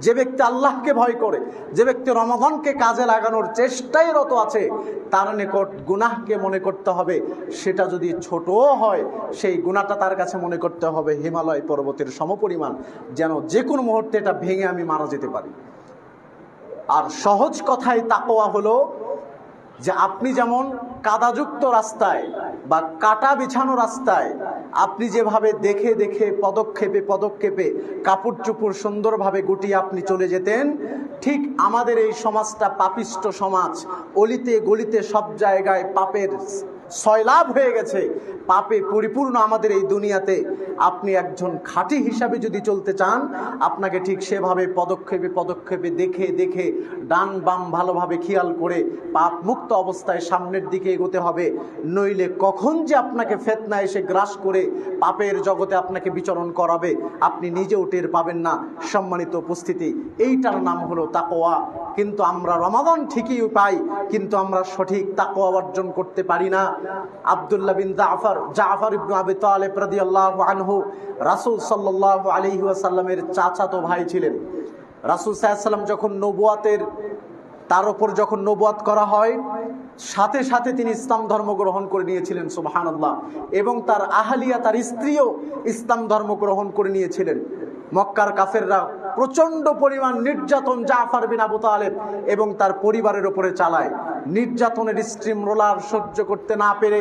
যে ব্যক্তি আল্লাহকে ভয় করে, যে ব্যক্তি রমাদানকে কাজে লাগানোর চেষ্টায় রত আছে, তার নিকট গুনাহকে মনে করতে হবে। সেটা যদি ছোটও হয়, সেই গুণাটা তার কাছে মনে করতে হবে, হিমালয় পর্বতের সমপরিমাণ, যেন যে কোনো মুহূর্তে এটা ভেঙে আমি মারা যেতে পারি। আর সহজ কথায় তাকোয়া হলো যে আপনি যেমন কাদাযুক্ত রাস্তায় বা কাটা বিছানো রাস্তায় আপনি যেভাবে দেখে দেখে, পদক্ষেপে পদক্ষেপে কাপড় চুপুর সুন্দরভাবে গুটিয়ে আপনি চলে যেতেন, ঠিক আমাদের এই সমাজটা পাপিষ্ট সমাজ, অলিতে গলিতে সব জায়গায় পাপের সয়লাভ হয়ে গেছে। পাপে পরিপূর্ণ আমাদের এই দুনিয়াতে। আপনি একজন খাঁটি হিসাবে যদি চলতে চান, আপনাকে ঠিক সেভাবে পদক্ষেপে পদক্ষেপে দেখে দেখে ডান বাম ভালোভাবে খেয়াল করে পাপ মুক্ত অবস্থায় সামনের দিকে এগোতে হবে। নইলে কখন যে আপনাকে ফেতনা এসে গ্রাস করে পাপের জগতে আপনাকে বিচরণ করাবে, আপনি নিজেও টের পাবেন না। সম্মানিত উপস্থিতি, এইটার নাম হলো তাকোয়া কিন্তু আমরা রমাদান ঠিকই পাই, কিন্তু আমরা সঠিক তাকোয়া অর্জন করতে পারি না। আবদুল্লাহ বিন জাফর জাফর ইবনু আবি তালেব রাদিয়াল্লাহু আনহু, রাসূল আলাইহি ওয়াসাল্লামের চাচাতো ভাই ছিলেন। রাসূল সাল্লাল্লাহু যখন নবুয়াতের, তার উপর যখন নবুয়াত করা হয়, সাথে সাথে তিনি ইসলাম ধর্ম গ্রহণ করে নিয়েছিলেন, সুবহানাল্লাহ। এবং তার আহলিয়া, তার স্ত্রীও ইসলাম ধর্ম গ্রহণ করে নিয়েছিলেন। মক্কার কাফেররা প্রচণ্ড পরিমাণ নির্যাতন জাফার বিন আবু তালেব এবং তার পরিবারের উপরে চালায়। নির্যাতনের স্ট্রিম রোলার সহ্য করতে না পেরে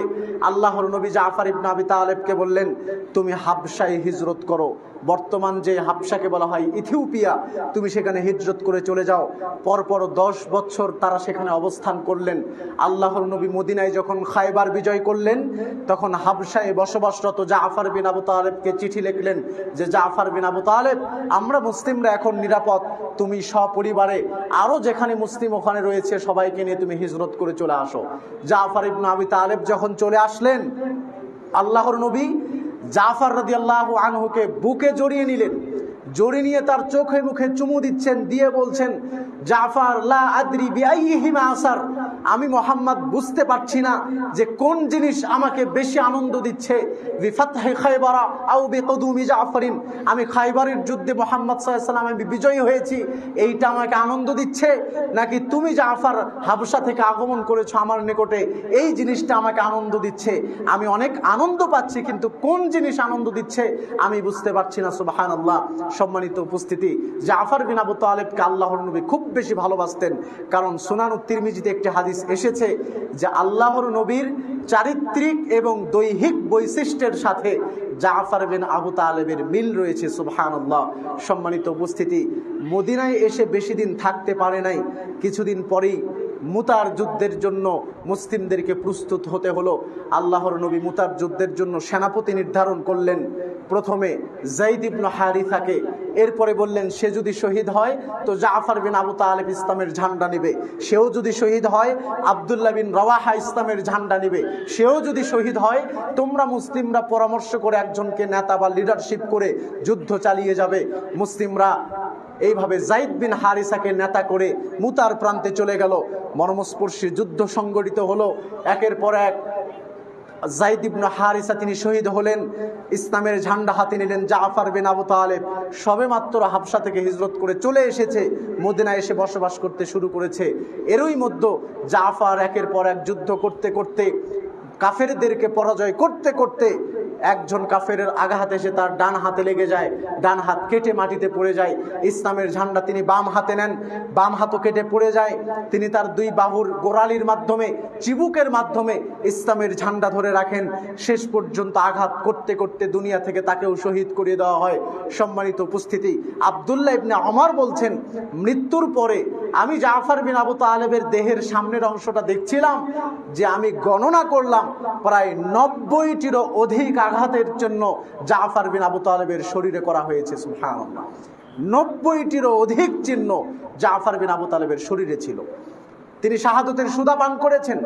আল্লাহর নবী জাফর ইবনে আবি তালেবকে বললেন, তুমি হাবসায় হিজরত করো। বর্তমান যে হাবসাকে বলা হয় ইথিওপিয়া, তুমি সেখানে হিজরত করে চলে যাও। পরপর দশ বছর তারা সেখানে অবস্থান করলেন। আল্লাহর নবী মদিনায় যখন খাইবার বিজয় করলেন, তখন হাবসায় বসবাসরত জাফার বিন আবু তালেবকে চিঠি লিখলেন যে, জাফার বিন আবু তালেব আমরা মুসলিমরা এখন নিরাপদ। তুমি সপরিবারে আরও যেখানে মুসলিম ওখানে রয়েছে, সবাইকে নিয়ে তুমি হিজরত করে চলে আসো। জাফার ইবন আবি তালেব যখন চলে আসলেন, আল্লাহর নবী জাফর রদি আল্লাহ আনহুকে বুকে জড়িয়ে নিলেন। জড়িয়ে নিয়ে তার চোখে মুখে চুমু দিচ্ছেন, দিয়ে বলছেন, জাফার লা আদ্রি বিআইহিমা আসার। আমি মোহাম্মদ বুঝতে পারছি না যে কোন জিনিস আমাকে বেশি আনন্দ দিচ্ছে বিফাতহি খায়বারা আও বিকদুমি জাফরিন। আমি খাইবারের যুদ্ধে মোহাম্মদ সাল্লাল্লাহু আমি বিজয়ী হয়েছি, এইটা আমাকে আনন্দ দিচ্ছে? নাকি তুমি জাফর হাবসা থেকে আগমন করেছ আমার নিকটে? এই জিনিসটা আমাকে আনন্দ দিচ্ছে। আমি অনেক আনন্দ পাচ্ছি, কিন্তু কোন জিনিস আনন্দ দিচ্ছে আমি বুঝতে পারছি না, সুবহানাল্লাহ। সম্মানিত উপস্থিতি, জাফর বিন আবু তালেবকে আল্লাহর নবী খুব বেশি ভালোবাসতেন। কারণ সুনান তিরমিজিতে একটি হাদিস এসেছে যে আল্লাহর নবীর চারিত্রিক এবং দৈহিক বৈশিষ্ট্যের সাথে জাফর বিন আবু তালেবের মিল রয়েছে, সুবহানাল্লাহ। সম্মানিত উপস্থিতি, মদিনায় এসে বেশি দিন থাকতে পারে নাই। কিছুদিন পরেই মুতার যুদ্ধের জন্য মুসলিমদেরকে প্রস্তুত হতে হলো। আল্লাহর নবী মুতার যুদ্ধের জন্য সেনাপতি নির্ধারণ করলেন। প্রথমে জাইদ ইবনু হারিথাকে এরপরে বললেন, সে যদি শহীদ হয়, তো জাফর বিন আবু তালেব ইসলামের ঝান্ডা নেবে। সেও যদি শহীদ হয়, আবদুল্লাহ বিন রওয়াহা ইসলামের ঝান্ডা নেবে। সেও যদি শহীদ হয়, তোমরা মুসলিমরা পরামর্শ করে একজনকে নেতা বা লিডারশিপ করে যুদ্ধ চালিয়ে যাবে। মুসলিমরা এইভাবে জাইদ বিন হারিসাকে নেতা করে মুতার প্রান্তে চলে গেল। মর্মস্পর্শী যুদ্ধ সংগঠিত হলো। একের পর এক জাইদ ইবনু হারিসা তিনি শহীদ হলেন। ইসলামের ঝান্ডা হাতে নিলেন জাফার বিন আবু তালেব। সবে মাত্র হাবসা থেকে হিজরত করে চলে এসেছে। মদিনা এসে বসবাস করতে শুরু করেছে। এরই মধ্যে জাফার একের পর এক যুদ্ধ করতে করতে কাফেরদেরকে পরাজয় করতে করতে একজন কাফের আঘাত এসে তার ডান হাতে লেগে যায়, ডান হাত কেটে মাটিতে পড়ে যায়। ইসলামের ঝান্ডা তিনি বাম হাতে নেন, বাম হাতও কেটে পড়ে যায়। তিনি তার দুই বাহুর গোড়ালির মাধ্যমে, চিবুকের মাধ্যমে ইসলামের ঝান্ডা ধরে রাখেন। শেষ পর্যন্ত আঘাত করতে করতে দুনিয়া থেকে তাকেও শহীদ করিয়ে দেওয়া হয়। সম্মানিত উপস্থিতি, আবদুল্লাহ ইবনে অমর বলছেন, মৃত্যুর পরে আমি জাফর বিন আবু তালেবের দেহের সামনের অংশটা দেখছিলাম, যে আমি গণনা করলাম, প্রায় নব্বইটিরও অধিক আঘাতের জন্য জাফার বিন আবু তালেবের শরীরে করা হয়েছে নব্বইটিরও অধিক চিহ্ন জাফার বিন আবু তালেবের শরীরে ছিল। তিনি শাহাদতের সুদা পান করেছেন।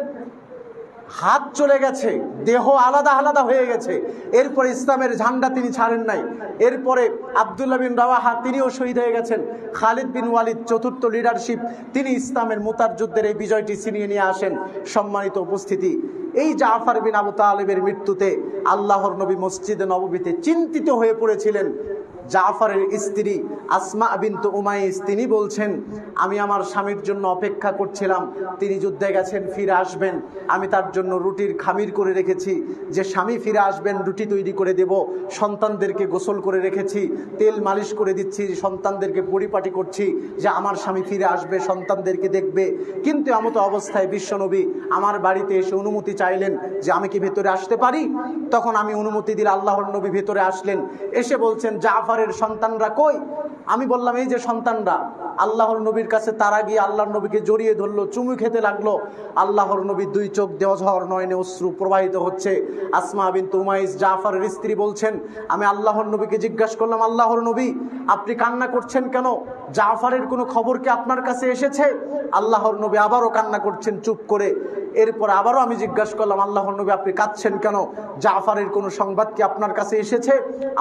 হাত চলে গেছে, দেহ আলাদা আলাদা হয়ে গেছে। এরপরে ইসলামের ঝান্ডা তিনি ছাড়েন নাই। এরপরে আবদুল্লাহ বিন রাওয়াহা তিনিও শহীদ হয়ে গেছেন। খালিদ বিন ওয়ালিদ চতুর্থ লিডারশিপ তিনি ইসলামের মুতার যুদ্ধের এই বিজয়টি ছিনিয়ে নিয়ে আসেন। সম্মানিত উপস্থিতি, এই জাফার বিন আবু তালেবের মৃত্যুতে আল্লাহর নবী মসজিদে নববীতে চিন্তিত হয়ে পড়েছিলেন। জাফরের স্ত্রী আসমা বিন্তু উমাইস, তিনি বলছেন, আমি আমার স্বামীর জন্য অপেক্ষা করছিলাম। তিনি যুদ্ধে গেছেন, ফিরে আসবেন। আমি তার জন্য রুটির খামির করে রেখেছি। যে স্বামী ফিরে আসবেন, রুটি তৈরি করে দেব। সন্তানদেরকে গোসল করে রেখেছি। তেল মালিশ করে দিচ্ছি। সন্তানদেরকে পরিপাটি করছি যে আমার স্বামী ফিরে আসবে, সন্তানদেরকে দেখবে। কিন্তু এমতো অবস্থায় বিশ্বনবী আমার বাড়িতে এসে অনুমতি চাইলেন যে আমি কি ভেতরে আসতে পারি? তখন আমি অনুমতি দিলে আল্লাহর নবী ভেতরে আসলেন। এসে বলছেন জাফারের সন্তানরা কই? আমি বললাম, এই যে সন্তানরা, আল্লাহর নবীর কাছে তারা গিয়ে আল্লাহর নবীকে জড়িয়ে ধরলো, চুমু খেতে লাগল। আল্লাহর নবীর দুই চোখ দেওঝর নয়নে অশ্রু প্রবাহিত হচ্ছে। আসমা বিন তুমাইস জাফারের স্ত্রী বলছেন, আমি আল্লাহর নবীকে জিজ্ঞাসা করলাম, আল্লাহর নবী, আপনি কান্না করছেন কেন? জাফারের কোনো খবর কি আপনার কাছে এসেছে? আল্লাহর নবী আবারও কান্না করছেন, চুপ করে। এরপর আবারও আমি জিজ্ঞাসা করলাম, আল্লাহর নবী, আপনি কাঁদছেন কেন? জাফারের কোনো সংবাদ কি আপনার কাছে এসেছে?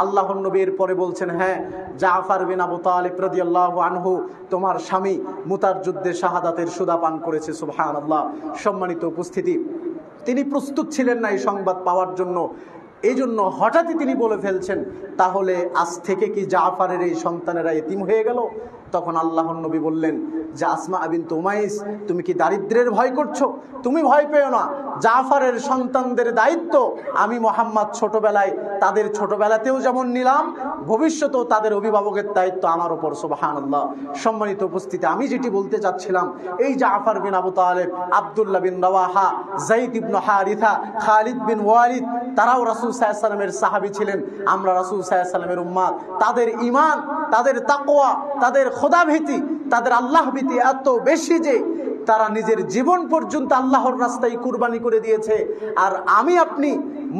আল্লাহর নবী এরপরে বলছেন হ্যাঁ জাফার বিন আবু তালিব আল্লাহ আনহু তোমার স্বামী মুতার যুদ্ধে শাহাদাতের সুদা পান করেছে, সুবহানাল্লাহ। সম্মানিত উপস্থিতি। তিনি প্রস্তুত ছিলেন না এই সংবাদ পাওয়ার জন্য। এই জন্য হঠাৎই তিনি বলে ফেলছেন, তাহলে আজ থেকে কি জাফারের এই সন্তানেরা এতিম হয়ে গেল? তখন আল্লাহর নবী বললেন, যে আসমা আবিন তুমাইস, তুমি কি দারিদ্রের ভয় করছ? তুমি ভয় পেও না। জাফারের সন্তানদের দায়িত্ব, আমি মোহাম্মদ ছোটবেলায় তাদের ছোটবেলাতেও যেমন নিলাম, ভবিষ্যতেও তাদের অভিভাবকের দায়িত্ব আমার ওপর সুবাহান আল্লাহ সম্মানিত উপস্থিতি, আমি যেটি বলতে চাচ্ছিলাম, এই জাফার বিন আবু তালেব, আবদুল্লাহ বিন রওয়াহা জাইদ ইবনু হারিথা খালিদ বিন ওয়ালিদ, তারাও রাসুল সাল্লামের সাহাবি ছিলেন। আমরা রাসুল সাল্লামের উম্মাদ। তাদের ইমান তাদের তাকোয়া তাদের খোদাভীতি, তাদের আল্লাহ ভীতি এত বেশি যে তারা নিজের জীবন পর্যন্ত আল্লাহর রাস্তায় কুরবানি করে দিয়েছে। আর আমি আপনি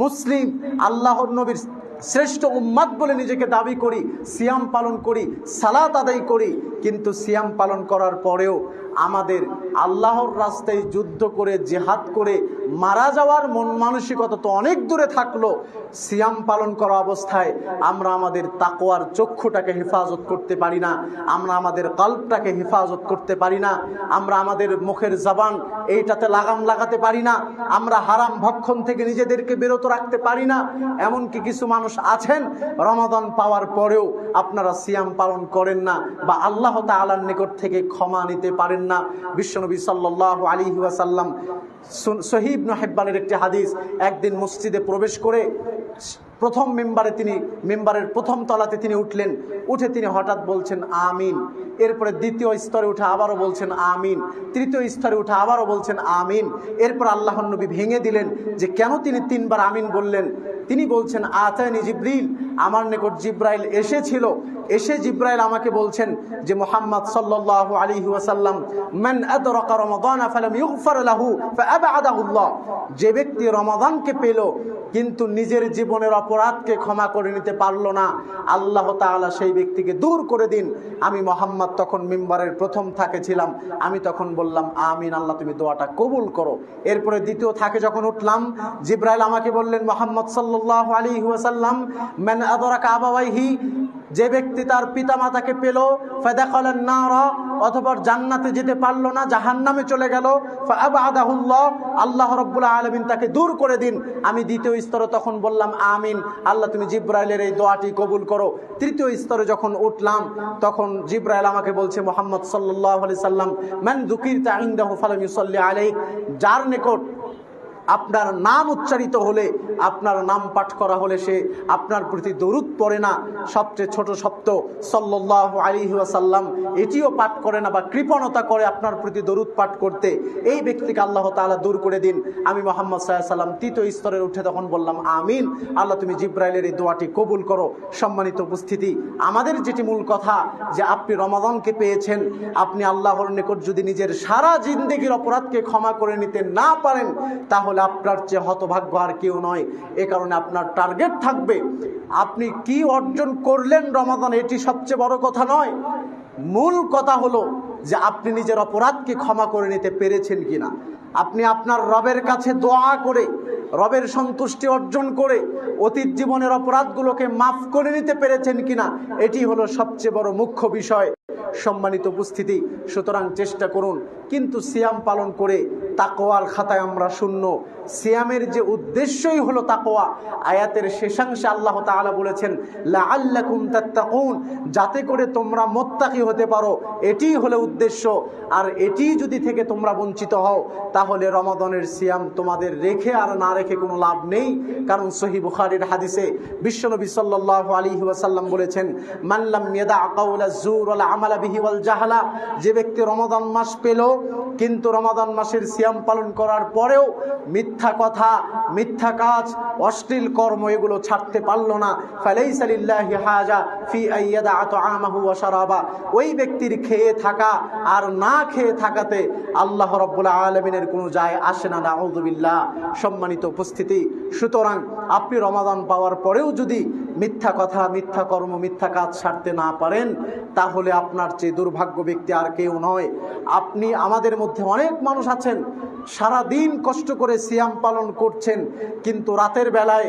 মুসলিম, আল্লাহর নবীর শ্রেষ্ঠ উম্মাদ বলে নিজেকে দাবি করি, সিয়াম পালন করি, সালাত আদায় করি। কিন্তু সিয়াম পালন করার পরেও আমাদের আল্লাহর রাস্তায় যুদ্ধ করে, জেহাদ করে মারা যাওয়ার মন মানসিকতা তো অনেক দূরে থাকল। সিয়াম পালন করা অবস্থায় আমরা আমাদের তাকোয়ার চক্ষুটাকে হেফাজত করতে পারি না, আমরা আমাদের কল্পটাকে হেফাজত করতে পারি না, আমরা আমাদের মুখের জবান এইটাতে লাগাম লাগাতে পারি না, আমরা হারাম ভক্ষণ থেকে নিজেদেরকে বিরত রাখতে পারি না। এমনকি কিছু মানুষ আছেন, রমাদান পাওয়ার পরেও আপনারা সিয়াম পালন করেন না বা আল্লাহ তালার নিকট থেকে ক্ষমা নিতে পারেন না। বিশ্বনবী সাল্লাহ আলী ওয়াসাল্লাম সহিব হেব্বানের একটি হাদিস, একদিন মসজিদে প্রবেশ করে প্রথম মেম্বারে তিনি, মেম্বারের প্রথম তলাতে তিনি উঠলেন, উঠে তিনি হঠাৎ বলছেন, আমিন। এরপরে দ্বিতীয় স্তরে উঠে আবারও বলছেন, আমিন। তৃতীয় স্তরে উঠে আবারও বলছেন, আমিন। এরপর আল্লাহ নবী ভেঙে দিলেন যে, কেন তিনি তিনবার আমিন বললেন? তিনি বলছেন, আতায়নি জিব্রিল। আমার নিকট জিব্রাইল এসেছিল। এসে জিব্রাইল আমাকে বলছেন যে, মোহাম্মদ সাল্লাল্লাহু আলাইহি ওয়াসাল্লাম, মান আদরাকা রমাদান ফালাম ইগফার লাহু ফাআবাদাহুল্লাহ যে ব্যক্তি রমাদানকে পেল, কিন্তু নিজের জীবনের অপরাধকে ক্ষমা করে নিতে পারল না। আল্লাহ তাআলা সেই ব্যক্তিকে দূর করে দিন। আমি মোহাম্মদ তখন মিম্বারের প্রথম থাকে ছিলাম। আমি তখন বললাম, আমিন, আল্লাহ, তুমি দোয়াটা কবুল করো। এরপরে দ্বিতীয় থাকে যখন উঠলাম, জিব্রাইল আমাকে বললেন, মোহাম্মদ সাল্লাল্লাহু আলাইহি ওয়াসাল্লাম, মান আদরাকা আবাওয়াইহি যে ব্যক্তি তার পিতামাতাকে পেল না অথবা জান্নাতে যেতে পারল না, জাহান্নামে চলে গেল আদাহুল্লাহ আল্লাহ রব্বুল্লাহ আলমিন তাকে দূর করে দিন। আমি দ্বিতীয় স্তরে তখন বললাম, আমিন। আল্লাহ, তুমি জিব্রাইলের এই দোয়াটি কবুল করো। তৃতীয় স্তরে যখন উঠলাম, তখন জিব্রাইল আমাকে বলছে, মোহাম্মদ সাল্লাহ আলি সাল্লাম ম্যান দুকির তাইন্দাহ ফালাম ইউসল্লি আলাই যার নিকট আপনার নাম উচ্চারিত হলে, আপনার নাম পাঠ করা হলে সে আপনার প্রতি দরুদ পড়ে না। সবচেয়ে ছোট শব্দ সল্লাহ আলী ওয়াসাল্লাম, এটিও পাঠ করে না বা কৃপণতা করে আপনার প্রতি দরুদ পাঠ করতে। এই ব্যক্তিকে আল্লাহ তালা দূর করে দিন। আমি মোহাম্মদ সাল্লাম তৃতীয় স্তরে উঠে তখন বললাম, আমিন। আল্লাহ তুমি জিব্রাইলের এই দোয়াটি কবুল করো। সম্মানিত উপস্থিতি, আমাদের যেটি মূল কথা যে আপনি রমাদানকে পেয়েছেন, আপনি আল্লাহর নিকট যদি নিজের সারা জিন্দগির অপরাধকে ক্ষমা করে নিতে না পারেন, তাহলে আপনার চেয়ে হতভাগ্য আর কেউ নয়। এ কারণে আপনার টার্গেট থাকবে। আপনি কি অর্জন করলেন রমাদান এটি সবচেয়ে বড় কথা নয়। মূল কথা হলো যে আপনি নিজের অপরাধকে ক্ষমা করে নিতে পেরেছেন কিনা। আপনি আপনার রবের কাছে দোয়া করে, রবের সন্তুষ্টি অর্জন করে, অতীত জীবনের অপরাধগুলোকে মাফ করে নিতে পেরেছেন কিনা, এটি হলো সবচেয়ে বড় মুখ্য বিষয়। সম্মানিত উপস্থিতি, সুতরাং চেষ্টা করুন। কিন্তু সিয়াম পালন করে তাকোয়ার খাতায় আমরা শূন্য। সিয়ামের যে উদ্দেশ্যই হলো তাকোয়া আয়াতের শেষাংশে আল্লাহ তাআলা বলেছেন, লাআল্লাকুম তাত্তাকুন যাতে করে তোমরা মোত্তাকি হতে পারো। এটিই হলো উদ্দেশ্য। আর এটি যদি থেকে তোমরা বঞ্চিত হও, তাহলে রমাদনের সিয়াম তোমাদের রেখে আর না রেখে কোনো লাভ নেই। কারণ সহি বুখারীর হাদিসে বিশ্বনবী সাল্লাল্লাহু আলাইহি ওয়াসাল্লাম বলেছেন মানলাম মেদা আকাউলা জুর আলা আমালা বিহি ওয়াল জাহালা যে ব্যক্তি রমাদান মাস পেল, কিন্তু রমাদান মাসের সিয়াম পালন করার পরেও মিথ্যা কথা, মিথ্যা কাজ, অশ্লীল কর্ম এগুলো ছাড়তে পারল না। ফালাইসা লিল্লাহি হাজা ফি আইয়াদা আতআমাহু ওয়া শারাবা। ওই ব্যক্তির খেয়ে থাকা আর না খেয়ে থাকাতে আল্লাহ রাব্বুল আলামিনের কোনো যায় আসে না। নাউযুবিল্লাহ। সম্মানিত উপস্থিতি। সুতরাং আপনি রমাদান পাওয়ার পরেও যদি মিথ্যা কথা, মিথ্যা কর্ম, মিথ্যা কাজ ছাড়তে না পারেন, তাহলে আপনার চেয়ে দুর্ভাগ্য ব্যক্তি আর কেউ নয়। আপনি আমাদের মধ্যে অনেক মানুষ আছেন সারা দিন কষ্ট করে সিয়াম পালন করছেন, কিন্তু রাতের বেলায়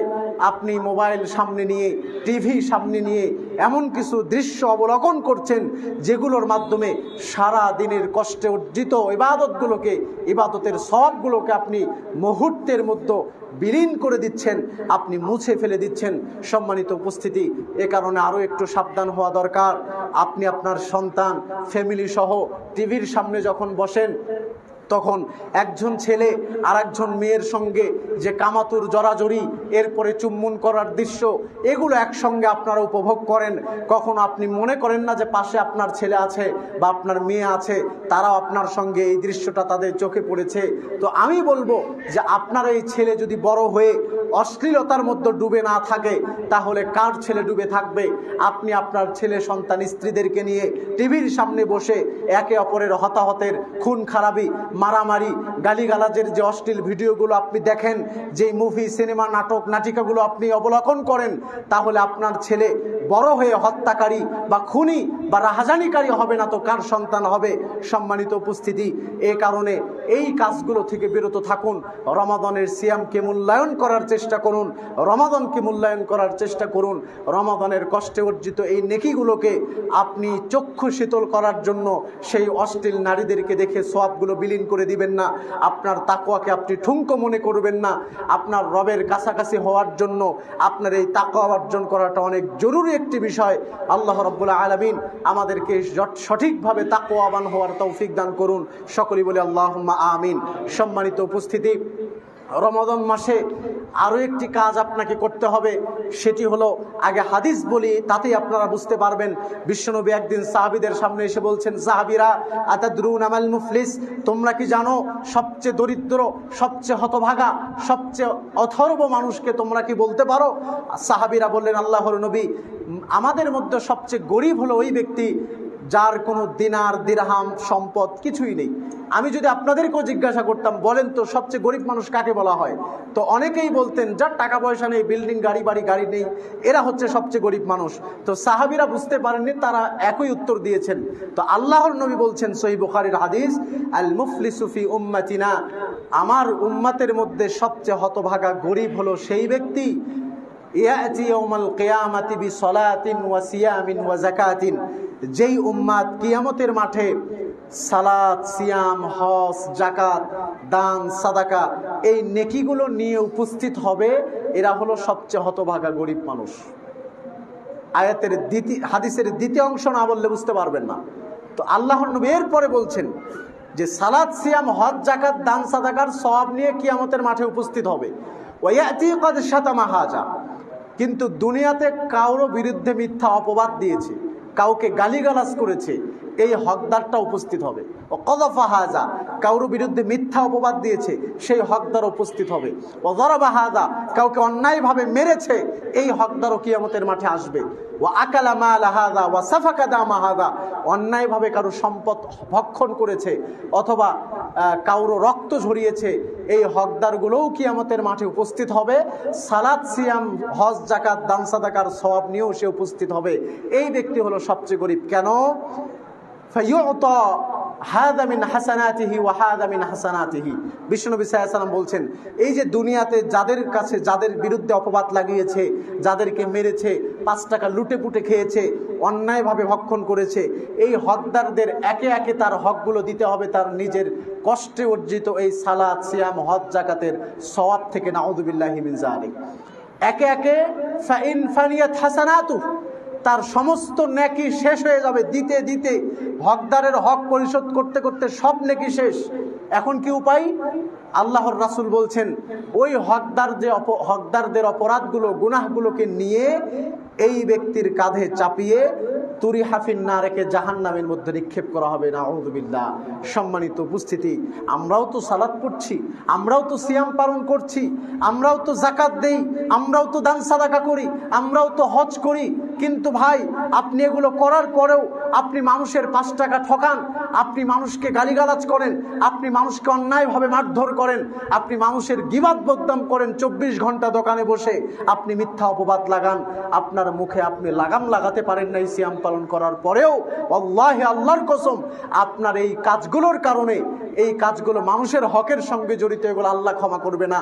আপনি মোবাইল সামনে নিয়ে টিভি সামনে নিয়ে এমন কিছু দৃশ্য অবলোকন করছেন, যেগুলোর মাধ্যমে সারা দিনের কষ্টে অর্জিত ইবাদতগুলোকে, ইবাদতের সবগুলোকে আপনি মুহূর্তের মধ্যে বিলীন করে দিচ্ছেন, আপনি মুছে ফেলে দিচ্ছেন। সম্মানিত উপস্থিতি, এ কারণে আরও একটু সাবধান হওয়া দরকার। আপনি আপনার সন্তান ফ্যামিলি সহ টিভির সামনে যখন বসেন তখন একজন ছেলে আর একজন মেয়ের সঙ্গে যে কামাতুর জরাজরি, এরপরে চুম্বন করার দৃশ্য, এগুলো একসঙ্গে আপনারা উপভোগ করেন। কখনো আপনি মনে করেন না যে পাশে আপনার ছেলে আছে বা আপনার মেয়ে আছে, তারাও আপনার সঙ্গে এই দৃশ্যটা তাদের চোখে পড়েছে। তো আমি বলব যে আপনার এই ছেলে যদি বড় হয়ে অশ্লীলতার মধ্যে ডুবে না থাকে, তাহলে কার ছেলে ডুবে থাকবে? আপনি আপনার ছেলে, সন্তান, স্ত্রীদেরকে নিয়ে টিভির সামনে বসে একে অপরের হতাহতের, খুন, খারাপি মারামারি, গালিগালাজের যে অশ্লীল ভিডিওগুলো আপনি দেখেন, যেই মুভি, সিনেমা, নাটক, নাটিকাগুলো আপনি অবলোকন করেন, তাহলে আপনার ছেলে বড় হয়ে হত্যাকারী বা খুনি বা রাহাজানিকারী হবে না তো কার সন্তান হবে? সম্মানিত উপস্থিতি, এ কারণে এই কাজগুলো থেকে বিরত থাকুন, রমাদনের সিয়ামকে মূল্যায়ন করার চেষ্টা করুন, রমাদনকে মূল্যায়ন করার চেষ্টা করুন, রমাদনের কষ্টে অর্জিত এই নেকিগুলোকে আপনি চক্ষু শীতল করার জন্য সেই অশ্লীল নারীদেরকে দেখে সবগুলো বিলীন করে দিবেন না। আপনার তাকোয়াকে আপনি ঠুঙ্কো মনে করবেন না। আপনার রবের কাছাকাছি হওয়ার জন্য আপনার এই তাকোয়া অর্জন করাটা অনেক জরুরি একটি বিষয়। আল্লাহ রব্বুল্লাহ আলমিন আমাদেরকে সঠিকভাবে তাকোয়াবান হওয়ার তৌফিক দান করুন। সকলেই বলে আল্লাহ আমিন। সম্মানিত উপস্থিতি। রমাদন মাসে আরও একটি কাজ আপনাকে করতে হবে, সেটি হলো আগে হাদিস বলি, তাতেই আপনারা বুঝতে পারবেন। বিশ্বনবী একদিন সাহাবিদের সামনে এসে বলছেন, সাহাবিরা, আতাদরুন আমাল মুফলিস? তোমরা কি জানো, সবচেয়ে দরিদ্র, সবচেয়ে হতভাগা, সবচেয়ে অথর্ব মানুষকে তোমরা কি বলতে পারো? সাহাবিরা বললেন, আল্লাহর নবী, আমাদের মধ্যে সবচেয়ে গরিব হলো ওই ব্যক্তি যার কোনো দিনার, দিরহাম, সম্পদ কিছুই নেই। আমি যদি আপনাদেরকেও জিজ্ঞাসা করতাম, বলেন তো সবচেয়ে গরিব মানুষ কাকে বলা হয়? তো অনেকেই বলতেন, যার টাকা পয়সা নেই, বিল্ডিং, গাড়ি বাড়ি, গাড়ি নেই, এরা হচ্ছে সবচেয়ে গরিব মানুষ। তো সাহাবিরা বুঝতে পারেননি, তারা একই উত্তর দিয়েছেন। তো আল্লাহর নবী বলছেন সহি বুখারির হাদিস, আল মুফলি সুফি উম্মাতিনা। আমার উম্মাতের মধ্যে সবচেয়ে হতভাগা গরিব হলো সেই ব্যক্তি। ইয়াতি ইয়াউমাল কিয়ামাতি বিসলাতিন ওয়া সিয়ামিন ওয়া যাকাতিন। যেই উম্মাদ কিয়ামতের মাঠে সালাদ সিয়াম, হজ জাকাত দান, সাদাকা, এই নেকিগুলো নিয়ে উপস্থিত হবে, এরা হলো সবচেয়ে হতভাগা গরিব মানুষ। আয়াতের দ্বিতীয় হাদিসের দ্বিতীয় অংশ না বললে বুঝতে পারবেন না। তো আল্লাহর নবী এরপরে বলছেন যে সালাদ সিয়াম, হজ জাকাত দান, সাদাকার সব নিয়ে কিয়ামতের মাঠে উপস্থিত হবে। ওয়াতি কদ শাতামা হাজা। কিন্তু দুনিয়াতে কারও বিরুদ্ধে মিথ্যা অপবাদ দিয়েছে। কাউকে গালিগালাজ করেছে। এই হকদারটা উপস্থিত হবে। ও কদফা হাজা কারোর বিরুদ্ধে মিথ্যা অপবাদ দিয়েছে, সেই হকদার উপস্থিত হবে। ও দরবা হাজা কাউকে অন্যায়ভাবে মেরেছে, এই হকদারও কিয়ামতের মাঠে আসবে। ও আকালা মাল হাদা ওয়া সাফাকা দামা হাদা অন্যায়ভাবে কারও সম্পদ ভক্ষণ করেছে, অথবা কারও রক্ত ঝরিয়েছে, এই হকদারগুলোও কি কিয়ামতের মাঠে উপস্থিত হবে। সালাদ সিয়াম, হজ জাকাত দান, সাদাকার সওয়াব নিয়েও সে উপস্থিত হবে। এই ব্যক্তি হলো সবচেয়ে গরিব। কেন? ফাইয়ুতা হাদামিন হাসানাতিহি ওয়া হাদামিন হাসানাতিহি বিষ্ণুনবী সাল্লাল্লাহু বলছেন, এই যে দুনিয়াতে যাদের কাছে যাদের বিরুদ্ধে অপবাদ লাগিয়েছে, যাদেরকে মেরেছে, পাঁচ টাকা লুটে পুটে খেয়েছে, অন্যায়ভাবে ভক্ষণ করেছে, এই হকদারদের একে একে তার হকগুলো দিতে হবে, তার নিজের কষ্টে অর্জিত এই সালাদ সিয়াম, হজ জাকাতের সওয়াব থেকে নাউদুবিল্লাহি মিন জালিক একে একে ফাইন ফানিয়াত হাসানাতু তার সমস্ত নেকি শেষ হয়ে যাবে। দিতে দিতে হকদারের হক পরিশোধ করতে করতে সব নেকি শেষ। এখন কি উপায়? আল্লাহর রাসুল বলছেন, ওই হকদার যে হকদারদের অপরাধগুলো, গুনাহগুলোকে নিয়ে এই ব্যক্তির কাঁধে চাপিয়ে তুরি হাফিন না রেখে জাহান নামের মধ্যে নিক্ষেপ করা হবে না আহমদুবিল্লাহ সম্মানিত উপস্থিতি, আমরাও তো সালাদ পড়ছি, আমরাও তো সিয়াম পালন করছি, আমরাও তো জাকাত দেই, আমরাও তো দান সাদাকা করি, আমরাও তো হজ করি। কিন্তু ভাই, আপনি এগুলো করার পরেও আপনি মানুষের পাঁচ টাকা ঠকান, আপনি মানুষকে গালিগালাজ করেন, আপনি মানুষকে অন্যায়ভাবে মারধর করেন, আপনি মানুষের গিবাদ বদনাম করেন, চব্বিশ ঘণ্টা দোকানে বসে আপনি মিথ্যা অপবাদ লাগান, আপনার মুখে আপনি লাগাম লাগাতে পারেন নাই সিয়াম পালন করার পরেও আল্লাহ আল্লাহর কসম আপনার এই কাজগুলোর কারণে, এই কাজগুলো মানুষের হকের সঙ্গে জড়িত, এগুলো আল্লাহ ক্ষমা করবে না।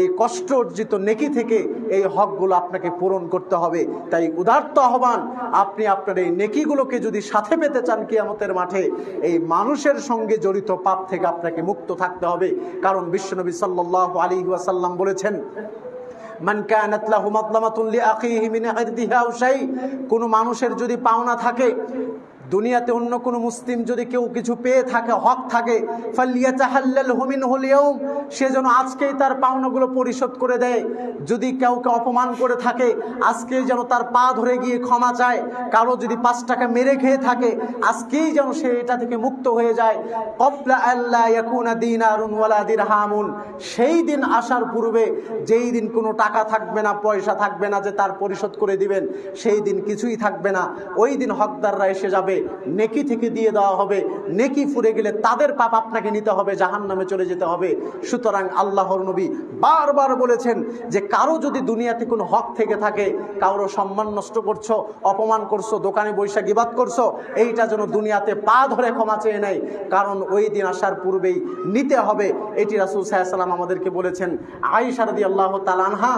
এই কষ্ট অর্জিত নেকি থেকে এই হকগুলো আপনাকে পূরণ করতে হবে। তাই উদার্ত আহ্বান, আপনি আপনার এই নেকিগুলোকে যদি সাথে পেতে চান কিয়ামতের মাঠে, এই মানুষের সঙ্গে জড়িত পাপ থেকে আপনাকে মুক্ত থাকতে হবে। কারণ বিশ্বনবী সাল্লাল্লাহু আলাইহি ওয়াসাল্লাম বলেছেন কোন মানুষের যদি পাওনা থাকে দুনিয়াতে অন্য কোনো মুসলিম যদি কেউ কিছু পেয়ে থাকে, হক থাকে সে যেন আজকেই তার পাওনাগুলো পরিশোধ করে দেয়। যদি কাউকে অপমান করে থাকে আজকে যেন তার পা ধরে গিয়ে ক্ষমা চায়। কারও যদি পাঁচ টাকা মেরে খেয়ে থাকে, আজকেই যেন সে এটা থেকে মুক্ত হয়ে যায়। দিরহামুন। সেই দিন আসার পূর্বে যেই দিন কোনো টাকা থাকবে না, পয়সা থাকবে না যে তার পরিশোধ করে দিবেন, সেই দিন কিছুই থাকবে না। ওই দিন হকদাররা এসে যাবে নেকি থেকে দিয়ে দেওয়া হবে। নেকি ফুরে গেলে তাদের পাপ আপনাকে নিতে হবে জাহান নামে চলে যেতে হবে। সুতরাং আল্লাহর নবী বারবার বলেছেন যে, কারও যদি দুনিয়াতে কোনো হক থেকে থাকে, কারও সম্মান নষ্ট করছ, অপমান করছ, দোকানে বৈশা গিবাদ করছ, এইটা যেন দুনিয়াতে পা ধরে ক্ষমা চেয়ে নেয়। কারণ ওই দিন আসার পূর্বেই নিতে হবে। এটি রাসুল সাহাশাল্লাম আমাদেরকে বলেছেন। আয়েশা রাদি আল্লাহ তালানহা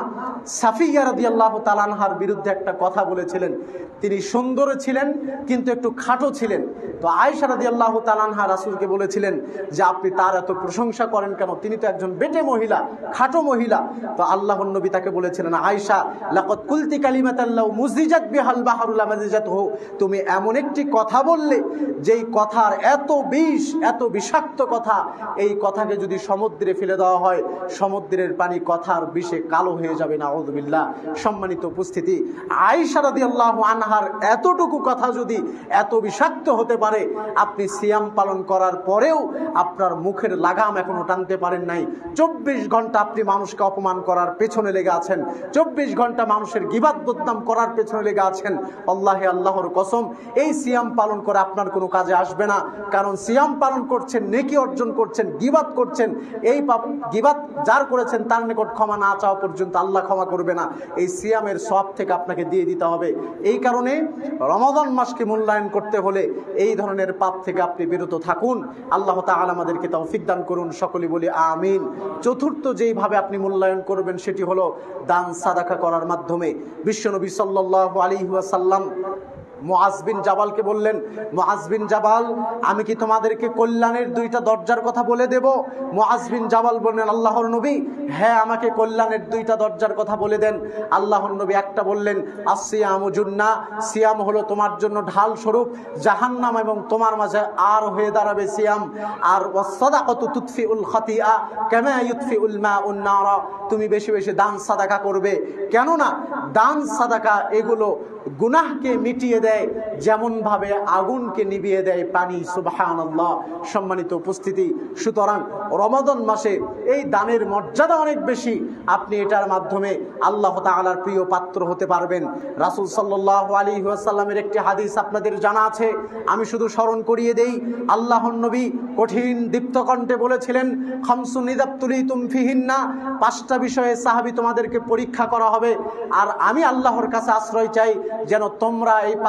সাফিয়া রাদি আল্লাহ তালানহার বিরুদ্ধে একটা কথা বলেছিলেন। তিনি সুন্দর ছিলেন, কিন্তু একটু খাটো ছিলেন। তো আয়েশা রাদি আল্লাহ তালানহা রাসুলকে বলেছিলেন যে, আপনি তার এত প্রশংসা করেন কেন? তিনি তো একজন বেটে মহিলা, খাটো মহিলা। তো আল্লাহ নবী তাকে বলেছিলেন, আয়েশা লাকত কুলতি কালিমাতাল্লাহ মুজিজাত বিহাল বাহারুল্লাহ মাজিজাত হো তুমি এমন একটি কথা বললে, যেই কথার এত বিষ, এত বিষাক্ত কথা, এই কথাকে যদি সমুদ্রে ফেলে দেওয়া হয়, সমুদ্রের পানি কথার বিষে কালো হয়ে যাবে না। আউদুবিল্লাহ সম্মানিত উপস্থিতি, আয়েশা আল্লাহ আনহার এতটুকু কথা যদি, এত বিষাক্ত হতে পারে। আপনি সিয়াম পালন করার পরেও আপনার মুখের লাগাম এখনও টানতে পারেন নাই। চব্বিশ ঘণ্টা আপনি মানুষকে অপমান করার পেছনে লেগে আছেন। চব্বিশ ঘণ্টা মানুষের গিবাদ বদনাম করার পেছনে লেগে আছেন। আল্লাহে আল্লাহর কসম, এই সিয়াম পালন করে আপনার কোনো কাজে আসবে না। কারণ সিয়াম পালন করছেন, নেকি অর্জন করছেন, গিবাদ করছেন। এই গিবাদ যার করেছেন তার নিকট ক্ষমা না চাওয়া পর্যন্ত আল্লাহ ক্ষমা করবে না। এই সিয়ামের সব থেকে আপনাকে দিয়ে দিতে হবে। এই কারণে রমাদান মাসকে মূল্যায়ন করতে হলে এই ধরনের পাপ থেকে আপনি বিরত থাকুন। আল্লাহ তাল আমাদেরকে তৌফিক দান করুন, সকলে বলি আমিন। চতুর্থ যেইভাবে আপনি মূল্যায়ন করবেন, সেটি হলো দান সাদাকা করার মাধ্যমে। বিশ্বনবী সাল্লাল্লাহু আলাইহি ওয়াসাল্লাম মুআজ বিন জাবালকে বললেন, মুআজ বিন জাবাল, আমি কি তোমাদেরকে কল্যাণের দুইটা দরজার কথা বলে দেব? মুআজ বিন জাবাল বললেন, আল্লাহর নবী? হ্যাঁ আমাকে কল্যাণের দুইটা দরজার কথা বলে দেন। আল্লাহর নবী একটা বললেন আসিয়াম জুন্না, সিয়াম হলো তোমার জন্য ঢাল স্বরূপ, জাহান্নাম এবং তোমার মাঝে আর হয়ে দাঁড়াবে সিয়াম। আর, ওয়াসসাদাকাতু তুতফিউল খাতিয়া কামা ইউতফিউল মাউন নারা। তুমি বেশি বেশি দান সাদাকা করবে। কেননা, দান সাদাকা এগুলো গুনাহকে মিটিয়ে দেয় যেমনভাবে আগুনকে নিভিয়ে দেয় পানি সুবাহান সম্মানিত উপস্থিতি। সুতরাং রমাদন মাসে এই দানের মর্যাদা অনেক বেশি। আপনি এটার মাধ্যমে আল্লাহ তাআলার প্রিয় পাত্র হতে পারবেন। রাসূল সাল্লাল্লাহু আলাইহি ওয়াসাল্লামের একটি হাদিস আপনাদের জানা আছে। আমি শুধু স্মরণ করিয়ে দেই, আল্লাহর নবী কঠিন দীপ্তকণ্ঠে বলেছিলেন খামসুন ইদাবতুলিতুম ফিহিন্না পাঁচটা বিষয়ে সাহাবি তোমাদেরকে পরীক্ষা করা হবে। আর আমি আল্লাহর কাছে আশ্রয় চাই যেন তোমরা এই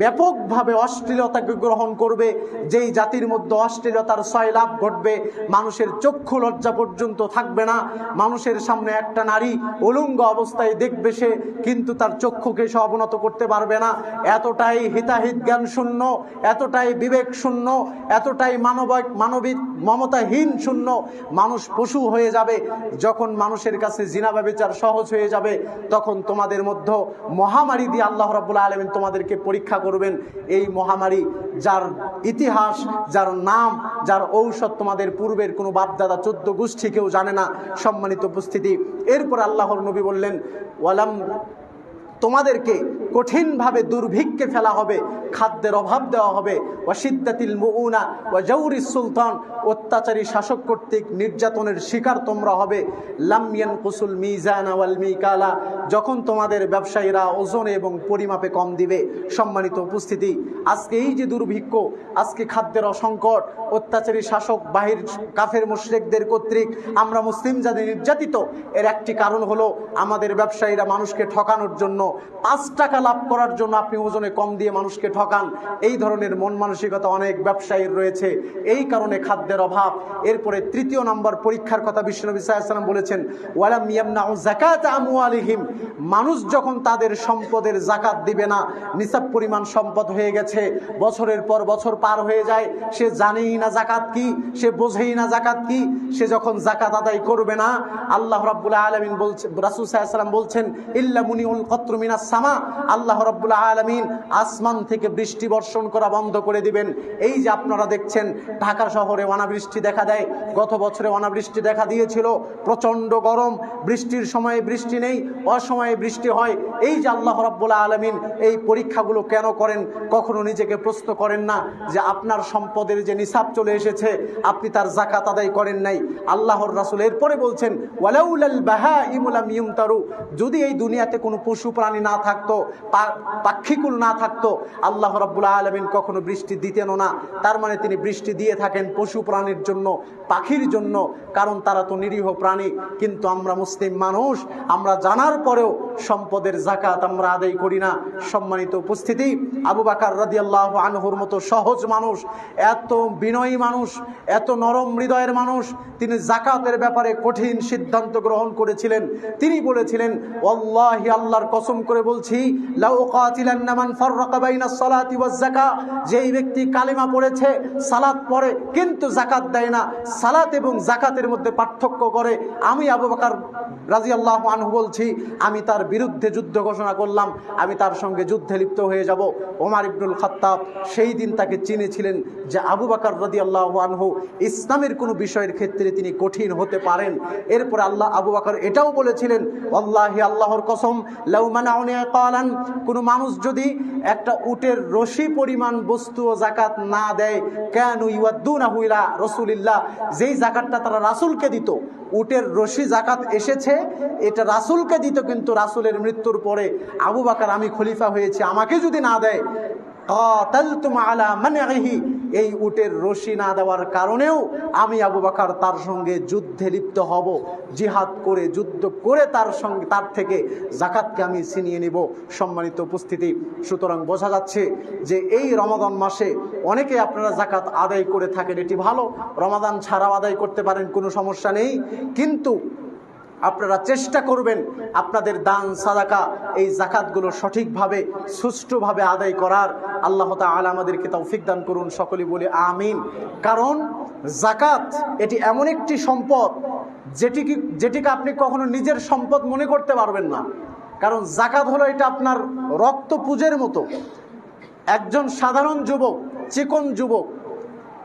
ব্যাপকভাবে অশ্লীলতাকে গ্রহণ করবে, যেই জাতির মধ্যে অশ্লীলতার সয়লাভ ঘটবে, মানুষের চক্ষু লজ্জা পর্যন্ত থাকবে না। মানুষের সামনে একটা নারী উলঙ্গ অবস্থায় দেখবে সে, কিন্তু তার চক্ষুকে সে অবনত করতে পারবে না। এতটাই হিতাহিত জ্ঞান শূন্য, এতটাই বিবেক শূন্য, এতটাই মানবিক মানবিক মমতাহীন শূন্য। মানুষ পশু হয়ে যাবে। যখন মানুষের কাছে জিনাবা বিচার সহজ হয়ে যাবে, তখন তোমাদের মধ্যে মহামারী দিয়ে আল্লাহ রাবুল্লাহ আলমিন তোমাদেরকে পরীক্ষা করবেন এই মহামারী যার ইতিহাস, যার নাম, যার ঔষধ তোমাদের পূর্বের কোনো বাপদাদা চোদ্দ গোষ্ঠী কেউ জানে না, সম্মানিত উপস্থিতি। এরপর আল্লাহর নবী বললেন, ওয়ালাম তোমাদেরকে কঠিনভাবে দুর্ভিক্ষে ফেলা হবে, খাদ্যের অভাব দেওয়া হবে। ওয়াসিদ্দাতিল মুউনা ওয়া জৌরি সুলতান, অত্যাচারী শাসক কর্তৃক নির্যাতনের শিকার তোমরা হবে। লামিয়ান কুসুল মিজান ওয়াল মিকালা, যখন তোমাদের ব্যবসায়ীরা ওজনে এবং পরিমাপে কম দিবে। সম্মানিত উপস্থিতি, আজকে এই যে দুর্ভিক্ষ, আজকে খাদ্যের অসংকট, অত্যাচারী শাসক, বাহির কাফের মুশরিকদের কর্তৃক আমরা মুসলিম জাতি নির্যাতিত। এর একটি কারণ হলো আমাদের ব্যবসায়ীরা মানুষকে ঠকানোর জন্য পাঁচ টাকা লাভ করার জন্য আপনি ওজনে কম দিয়ে মানুষকে ঠকান। এই ধরনের মন মানসিকতা অনেক ব্যবসায়ীর রয়েছে। এই কারণে খাদ্যের অভাব। এরপরে তৃতীয় নম্বর পরীক্ষার কথা বিষ্ণুনবী সাল্লাম বলেছেন আমওয়ালিহিম। মানুষ যখন তাদের সম্পদের জাকাত দিবে না, নিসাব পরিমাণ সম্পদ হয়ে গেছে। বছরের পর বছর পার হয়ে যায়। সে জানেই না জাকাত কি, সে বোঝেই না জাকাত কি, সে যখন জাকাত আদায় করবে না, আল্লাহ রাব্বুল আলামিন বলছে, রাসূল আলাইহি বলছেন, ইল্লা মুনিউল কত্র মিনাস সামা। আল্লাহ রাব্বুল আলামিন আসমান থেকে বৃষ্টি বর্ষণ করা বন্ধ করে দিবেন। এই যে আপনারা দেখছেন, ঢাকা শহরে অনাবৃষ্টি দেখা দেয়। গত বছরে অনাবৃষ্টি দেখা দিয়েছিল। প্রচণ্ড গরম, বৃষ্টির সময়ে বৃষ্টি নেই, অসময়ে বৃষ্টি হয়। এই যে আল্লাহ রাব্বুল আলামিন এই পরীক্ষাগুলো কেন করেন, কখনো নিজেকে প্রশ্ন করেন না যে আপনার সম্পদের যে নিসাব চলে এসেছে, আপনি তার জাকাত আদায় করেন নাই। আল্লাহর রাসুল এরপরে বলছেন, ওয়ালাউলাল বাহাইমুলাম ইউমতারু। যদি এই দুনিয়াতে কোনো পশু প্রাণী না থাকতো পাক্ষিকুল না থাকতো। আল্লাহ রাব্বুল আলামিন কখনো বৃষ্টি দিতেন না। তার মানে তিনি বৃষ্টি দিয়ে থাকেন পশু প্রাণীর জন্য, পাখির জন্য। কারণ তারা তো নিরীহ প্রাণী। কিন্তু আমরা মুসলিম মানুষ, আমরা জানার পরেও সম্পদের জাকাত আমরা আদায় করি না। সম্মানিত উপস্থিতি, আবু বাকার রাদিয়াল্লাহ আনহুর মতো সহজ মানুষ, এত বিনয়ী মানুষ, এত নরম হৃদয়ের মানুষ। তিনি জাকাতের ব্যাপারে কঠিন সিদ্ধান্ত গ্রহণ করেছিলেন। তিনি বলেছিলেন, ওয়াল্লাহি, আল্লাহর কসম করে বলছি যেই ব্যক্তি কালিমা পড়েছে, সালাত পড়ে, কিন্তু জাকাত দেয় না, সালাত এবং জাকাতের মধ্যে পার্থক্য করে। আমি আবু বকর রাদিয়াল্লাহু আনহু বলছি, আমি তার বিরুদ্ধে যুদ্ধ ঘোষণা করলাম, আমি তার সঙ্গে যুদ্ধে লিপ্ত হয়ে যাব। ওমার ইবনুল খাত্তাব সেই দিন তাকে চিনেছিলেন যে আবু বকর রাদিয়াল্লাহু আনহু ইসলামের কোনো বিষয়ের ক্ষেত্রে তিনি কঠিন হতে পারেন। এরপর আল্লাহ আবু বকর এটাও বলেছিলেন আল্লাহি আল্লাহর কসম, লাউ মানাউনি কালান কোনো মানুষ যদি একটা উটের রশি পরিমাণ বস্তু ও জাকাত না দেয়, কেন ইউদ্দুনা হুইলা রসুলিল্লা যেই জাকাতটা তারা রাসুলকে দিত, উটের রশি জাকাত এসেছে, এটা রাসুলকে দিত, কিন্তু রাসুলের মৃত্যুর পরে আবু বাকার আমি খলিফা হয়েছে, আমাকে যদি না দেয়, কাতালতুম আলা মানইহি এই উটের রশি না দেওয়ার কারণেও আমি আবু বকর তার সঙ্গে যুদ্ধে লিপ্ত হব, জিহাদ করে, যুদ্ধ করে তার সঙ্গে, তার থেকে জাকাতকে আমি ছিনিয়ে নিব। সম্মানিত উপস্থিতি, সুতরাং বোঝা যাচ্ছে যে এই রমাদান মাসে অনেকে আপনারা জাকাত আদায় করে থাকেন, এটি ভালো। রমাদান ছাড়াও আদায় করতে পারেন, কোনো সমস্যা নেই। কিন্তু আপনারা চেষ্টা করবেন আপনাদের দান, সাদাকা, এই জাকাতগুলো সঠিকভাবে, সুষ্ঠুভাবে আদায় করার। আল্লাহ তাআলা আমাদেরকে তৌফিক দান করুন সকলে বলে আমিন। কারণ জাকাত এটি এমন একটি সম্পদ যেটিকে যেটিকে আপনি কখনো নিজের সম্পদ মনে করতে পারবেন না। কারণ জাকাত হলো এটা আপনার রক্ত পুজের মতো। একজন সাধারণ যুবক, চিকন যুবক,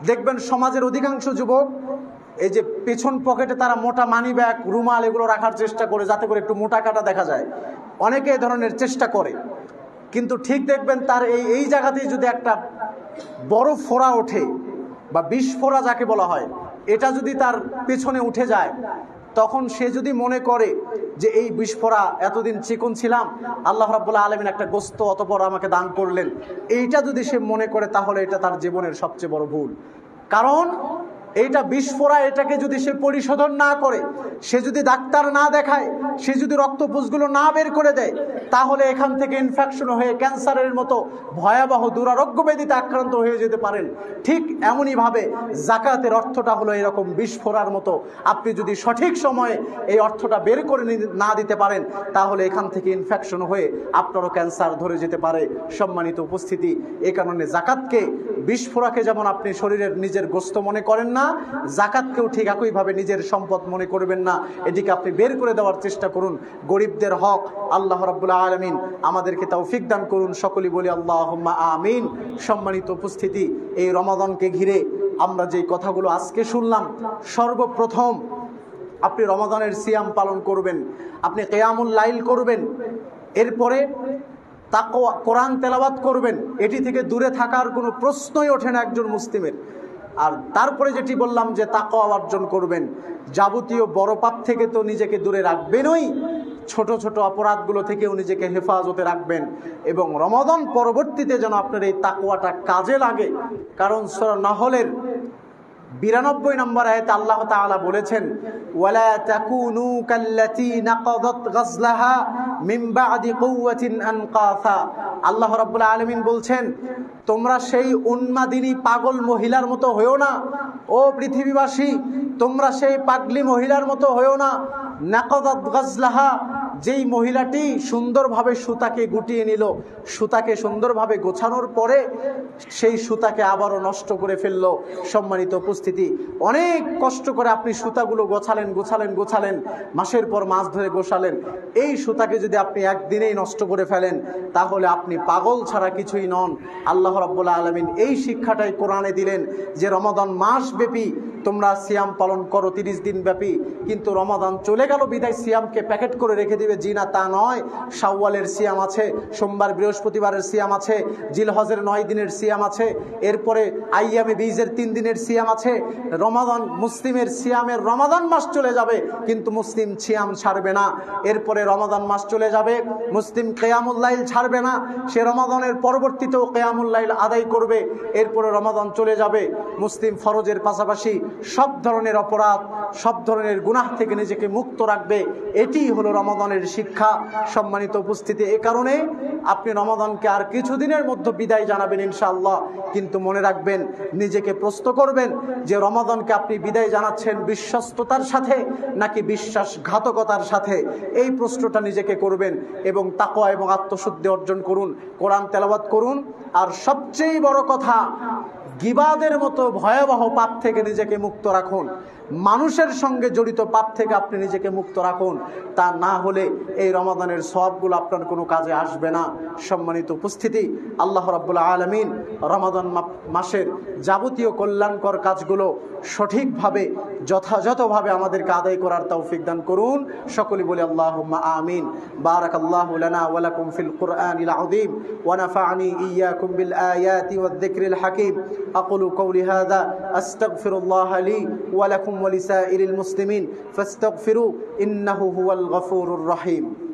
দেখবেন সমাজের অধিকাংশ যুবক এই যে পেছন পকেটে তারা মোটা মানি ব্যাগ রুমাল এগুলো রাখার চেষ্টা করে যাতে করে একটু মোটা কাটা দেখা যায়। অনেকে এই ধরনের চেষ্টা করে। কিন্তু ঠিক দেখবেন তার এই এই জায়গাতেই যদি একটা বড় ফোড়া ওঠে বা বিষ ফোড়া যাকে বলা হয়, এটা যদি তার পেছনে উঠে যায়, তখন সে যদি মনে করে যে এই বিস্ফোরা এতদিন চিকন ছিলাম, আল্লাহ রাবুল্লাহ আলমিন একটা গোস্ত অতপর আমাকে দান করলেন। এইটা যদি সে মনে করে, তাহলে এটা তার জীবনের সবচেয়ে বড় ভুল। কারণ এইটা বিস্ফোরা, এটাকে যদি সে পরিশোধন না করে, সে যদি ডাক্তার না দেখায়, সে যদি রক্তপুষগুলো না বের করে দেয়, তাহলে এখান থেকে ইনফেকশন হয়ে ক্যান্সারের মতো ভয়াবহ দুরারোগ্য ব্যাধিতে আক্রান্ত হয়ে যেতে পারেন। ঠিক এমনইভাবে জাকাতের অর্থটা হলো এরকম বিস্ফোরার মতো। আপনি যদি সঠিক সময়ে এই অর্থটা বের করে নি- দিতে পারেন, তাহলে এখান থেকে ইনফেকশন হয়ে আপনারও ক্যান্সার ধরে যেতে পারে। সম্মানিত উপস্থিতি, এ কারণে জাকাতকে, বিস্ফোরাকে যেমন আপনি শরীরের নিজের গোস্ত মনে করেন না জাকাতকেও ঠিক একইভাবে নিজের সম্পদ মনে করবেন না। এটিকে আপনি বের করে দেওয়ার চেষ্টা করুন। গরিবদের হক আল্লাহ রাব্বুল আলমিন আমাদেরকে তৌফিক দান করুন। সকলেই বলি আল্লাহ আমিন। সম্মানিত উপস্থিতি, এই রমাদানকে ঘিরে আমরা যে কথাগুলো আজকে শুনলাম, সর্বপ্রথম আপনি রমাদানের সিয়াম পালন করবেন, আপনি কেয়ামুল লাইল করবেন, এরপরে তাকওয়া, কোরআন তেলাবাত করবেন। এটি থেকে দূরে থাকার কোনো প্রশ্নই ওঠে না একজন মুসলিমের। আর তারপরে যেটি বললাম যে তাকওয়া অর্জন করবেন, যাবতীয় বড় পাপ থেকে তো নিজেকে দূরে রাখবেনই, ছোট ছোট অপরাধগুলো থেকেও নিজেকে হেফাজতে রাখবেন এবং রমাদান পরবর্তীতে যেন আপনার এই তাকওয়াটা কাজে লাগে, কারণ সর নহলের বিরানব্বই নম্বর আয়তে আল্লাহ তালা বলেছেন, ওয়ালা তাকুনু কাল্লাতী নাকাদাত গাজলাহা মিন বাদি কুওয়াতিন আনকাসা। আল্লাহ রাব্বুল আলামিন বলছেন, তোমরা সেই উন্মাদিনী পাগল মহিলার মতো হয়েও না। ও পৃথিবীবাসী, তোমরা সেই পাগলি মহিলার মতো হয়েও না। গাজলাহা, যেই মহিলাটি সুন্দরভাবে সুতাকে গুটিয়ে নিল, সুতাকে সুন্দরভাবে গোছানোর পরে সেই সুতাকে আবারও নষ্ট করে ফেলল। সম্মানিত উপস্থিতি, অনেক কষ্ট করে আপনি সুতাগুলো গোছালেন গোছালেন গোছালেন, মাসের পর মাস ধরে গোছালেন। এই সুতাকে যদি আপনি একদিনেই নষ্ট করে ফেলেন, তাহলে আপনি পাগল ছাড়া কিছুই নন। আল্লাহ রাব্বুল আলমিন এই শিক্ষাটাই কোরআনে দিলেন যে রমাদান মাস ব্যাপী তোমরা সিয়াম পালন করো তিরিশ দিন ব্যাপী, কিন্তু রমাদান চলে গেল, বিদায় সিয়ামকে প্যাকেট করে রেখে দিবে। জি না, তা নয়। শাওয়ালের সিয়াম আছে, সোমবার বৃহস্পতিবারের সিয়াম আছে, জিলহজের নয় দিনের সিয়াম আছে, এরপরে আইয়ামে বীজের তিন দিনের সিয়াম আছে। রমাদান, মুসলিমের সিয়ামের রমাদান মাস চলে যাবে, কিন্তু মুসলিম সিয়াম ছাড়বে না। এরপরে রমাদান মাস চলে যাবে, মুসলিম কেয়ামুল্লাইল ছাড়বে না। সে রমাদানের পরবর্তীতেও কেয়ামুল্লাইল আদায় করবে, এরপরে রমাদান চলে যাবে। মুসলিম ফরজের পাশাপাশি সব ধরনের অপরাধ, সব ধরনের গুনাহ থেকে নিজেকে মুক্ত রাখবে এটি হলো রমাদানের শিক্ষা। সম্মানিত উপস্থিতি, এ কারণে আপনি রমাদানকে আর কিছুদিনের মধ্যে বিদায় জানাবেন ইনশাআল্লাহ। কিন্তু মনে রাখবেন, নিজেকে প্রশ্ন করবেন যে রমাদানকে আপনি বিদায় জানাচ্ছেন বিশ্বস্ততার সাথে নাকি বিশ্বাসঘাতকতার সাথে? এই প্রশ্নটা নিজেকে করবেন এবং তাকওয়া এবং আত্মশুদ্ধি অর্জন করুন, কোরআন তেলাবাত করুন। আর সবচেয়ে বড় কথা গিবাদের মতো ভয়াবহ পাপ থেকে নিজেকে মুক্ত রাখুন। মানুষের সঙ্গে জড়িত পাপ থেকে আপনি নিজেকে মুক্ত রাখুন। তা না হলে এই রমাদানের সবগুলো আপনার কোনো কাজে আসবে না। সম্মানিত উপস্থিতি, আল্লাহ রাবুল্লাহ আলমিন রমাদান মাসের যাবতীয় কল্যাণকর কাজগুলো সঠিকভাবে, যথাযথভাবে আমাদেরকে আদায় করার তৌফিক দান করুন। সকলে বলে আল্লাহ আমিন। বারাক আল্লাহ লানা ওয়ালাকুম ফিল কুরআনিল আযীম। ওয়া নাফা'নি ইয়্যাকুম বিল আয়াতি ওয়াদ-যিকরিল হাকীম। আকুলু কওলি হাযা, আস্তাগফিরুল্লাহ লি ওয়া লাকুম ওয়া লিসাইরিল মুসলিমিন। হুয়াল রহিম।